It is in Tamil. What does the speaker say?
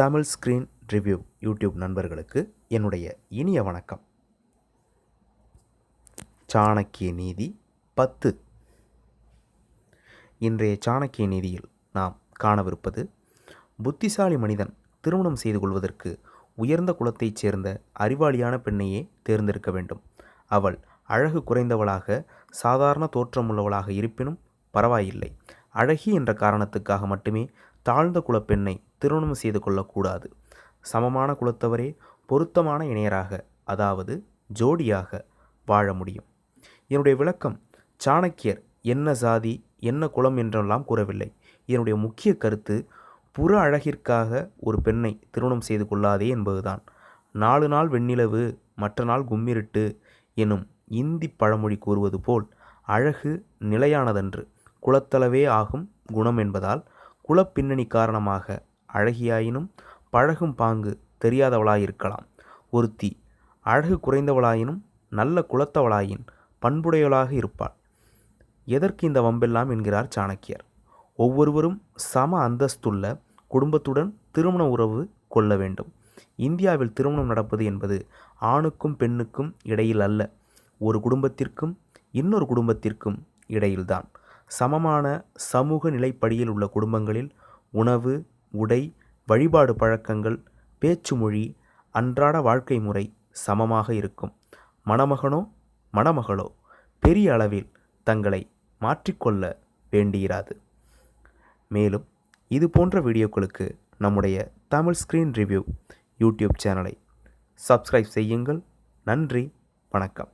தமிழ் ஸ்க்ரீன் ரிவ்யூ யூடியூப் நண்பர்களுக்கு என்னுடைய இனிய வணக்கம். சாணக்கிய நீதி பத்து. இன்றைய சாணக்கிய நீதியில் நாம் காணவிருப்பது புத்திசாலி மனிதன் திருமணம் செய்து கொள்வதற்கு உயர்ந்த குலத்தைச் சேர்ந்த அறிவாளியான பெண்ணையே தேர்ந்தெடுக்க வேண்டும். அவள் அழகு குறைந்தவளாக சாதாரண தோற்றமுள்ளவளாக இருப்பினும் பரவாயில்லை. அழகி என்ற காரணத்துக்காக மட்டுமே தாழ்ந்த குலப்பெண்ணை திருமணம் செய்து கொள்ளக்கூடாது. சமமான குலத்தவரே பொருத்தமான இணையராக அதாவது ஜோடியாக வாழ முடியும். என்னுடைய விளக்கம் சாணக்கியர் என்ன சாதி என்ன குலம் என்றெல்லாம் கூறவில்லை. என்னுடைய முக்கிய கருத்து புற அழகிற்காக ஒரு பெண்ணை திருமணம் செய்து கொள்ளாதே என்பதுதான். நாலு நாள் வெண்ணிலவு மற்ற நாள் கும்மிருட்டு எனும் இந்தி பழமொழி கூறுவது போல் அழகு நிலையானதன்று. குலத்தளவே ஆகும் குணம் என்பதால் குலப்பின்னணி காரணமாக அழகியாயினும் பழகும் பாங்கு தெரியாதவளாயிருக்கலாம். ஒருத்தி அழகு குறைந்தவளாயினும் நல்ல குலத்தவளாயின் பண்புடையவளாக இருப்பாள். எதற்கு இந்த வம்பெல்லாம் என்கிறார் சாணக்கியர். ஒவ்வொருவரும் சம அந்தஸ்துள்ள குடும்பத்துடன் திருமண உறவு கொள்ள வேண்டும். இந்தியாவில் திருமணம் நடப்பது என்பது ஆணுக்கும் பெண்ணுக்கும் இடையில் அல்ல ஒரு குடும்பத்திற்கும் இன்னொரு குடும்பத்திற்கும் இடையில்தான். சமமான சமூக நிலைப்படியில் உள்ள குடும்பங்களில் உணவு உடை வழிபாடு பழக்கங்கள் பேச்சு மொழி அன்றாட வாழ்க்கை முறை சமமாக இருக்கும். மணமகனோ மணமகளோ பெரிய அளவில் தங்களை மாற்றிக்கொள்ள வேண்டியிராது. மேலும் இது போன்ற வீடியோக்களுக்கு நம்முடைய தமிழ் ஸ்க்ரீன் ரிவ்யூ யூடியூப் சேனலை சப்ஸ்கிரைப் செய்யுங்கள். நன்றி வணக்கம்.